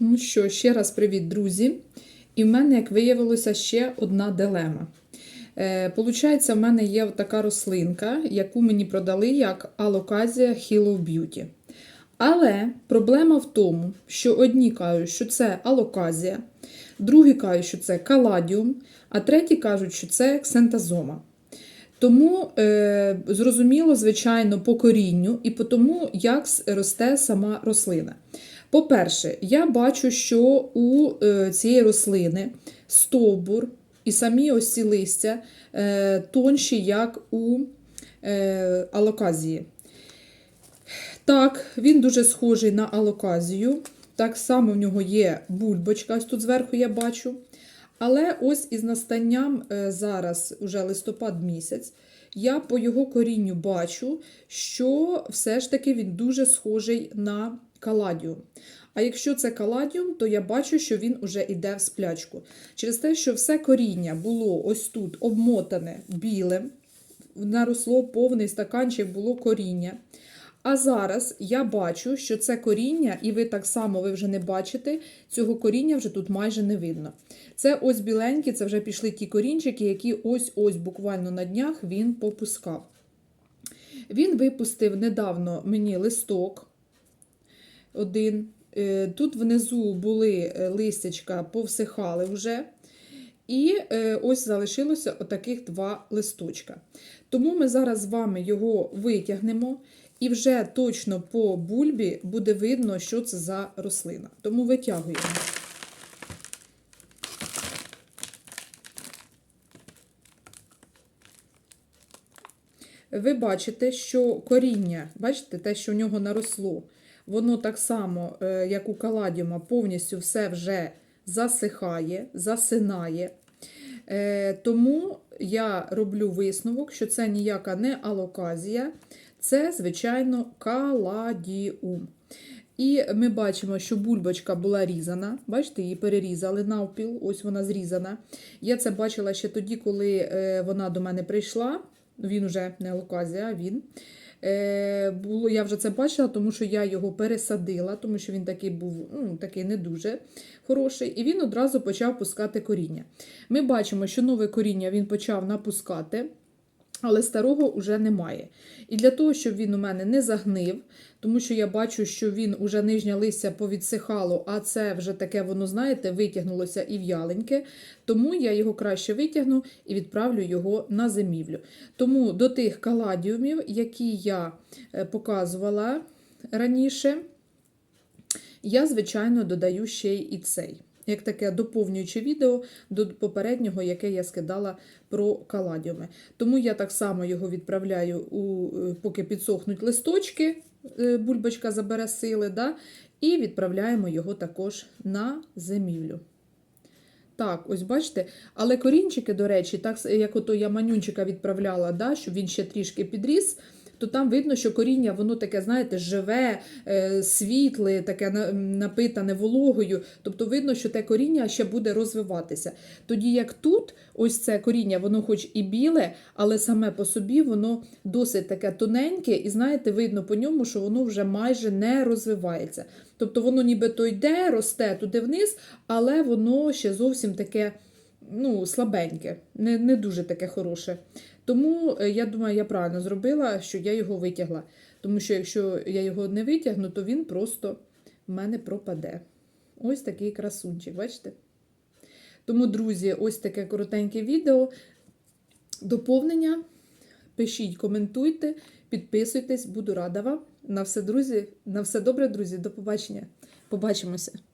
Ну що, ще раз привіт, друзі. І в мене, як виявилося, ще одна дилема. Е, Получається, в мене є така рослинка, яку мені продали як алоказія Hello Beauty. Але проблема в тому, що одні кажуть, що це алоказія, другі кажуть, що це каладіум, а треті кажуть, що це ксентазома. Тому е, зрозуміло, звичайно, по корінню і по тому, як росте сама рослина. По-перше, я бачу, що у е, цієї рослини стовбур і самі ось ці листя е, тонші, як у е, алоказії. Так, він дуже схожий на алоказію. Так само в нього є бульбочка, ось тут зверху я бачу. Але ось із настанням зараз, уже листопад місяць, я по його корінню бачу, що все ж таки він дуже схожий на каладіум. А якщо це каладіум, то я бачу, що він уже йде в сплячку. Через те, що все коріння було ось тут обмотане білим, наросло повний стаканчик було коріння. А зараз я бачу, що це коріння, і ви так само ви вже не бачите, цього коріння вже тут майже не видно. Це ось біленькі, це вже пішли ті корінчики, які ось-ось буквально на днях він попускав. Він випустив недавно мені листок один. Е, Тут внизу були е, листячка, повсихали вже. І е, ось залишилося отаких два листочка. Тому ми зараз з вами його витягнемо, і вже точно по бульбі буде видно, що це за рослина. Тому витягуємо. Ви бачите, що коріння, бачите, те, що в нього наросло, воно так само, е, як у каладіума, повністю все вже засихає, засинає. Е, Тому я роблю висновок, що це ніяка не алоказія, це, звичайно, каладіум. І ми бачимо, що бульбочка була різана. Бачите, її перерізали навпіл, ось вона зрізана. Я це бачила ще тоді, коли е, вона до мене прийшла. Він уже не алоказія, а він. Е, було, я вже це бачила, тому що я його пересадила, тому що він такий був ну, такий не дуже хороший, і він одразу почав пускати коріння. Ми бачимо, що нове коріння він почав напускати, але старого вже немає. І для того, щоб він у мене не загнив, тому що я бачу, що він уже нижнє листя повідсихало, а це вже таке, воно, знаєте, витягнулося і в'яленьке. Тому я його краще витягну і відправлю його на зимівлю. Тому до тих каладіумів, які я е, показувала раніше, я, звичайно, додаю ще й і цей. Як таке доповнююче відео до попереднього, яке я скидала про каладіуми. Тому я так само його відправляю, у, е, поки підсохнуть листочки, е, бульбочка забере сили, да? і відправляємо його також на зимівлю. Так, ось бачите, але корінчики, до речі, так як ото я манюнчика відправляла, да, щоб він ще трішки підріс, то там видно, що коріння, воно таке, знаєте, живе, е, світле, таке напитане вологою. Тобто видно, що те коріння ще буде розвиватися. Тоді як тут, ось це коріння, воно хоч і біле, але саме по собі воно досить таке тоненьке, і знаєте, видно по ньому, що воно вже майже не розвивається. Тобто воно нібито йде, росте туди вниз, але воно ще зовсім таке ну, слабеньке, не, не дуже таке хороше. Тому е, я думаю, я правильно зробила, що я його витягла. Тому що якщо я його не витягну, то він просто в мене пропаде. Ось такий красунчик, бачите? Тому, друзі, ось таке коротеньке відео. Доповнення. Пишіть, коментуйте, підписуйтесь, буду рада вам. На все, друзі, на все добре, друзі. До побачення. Побачимося.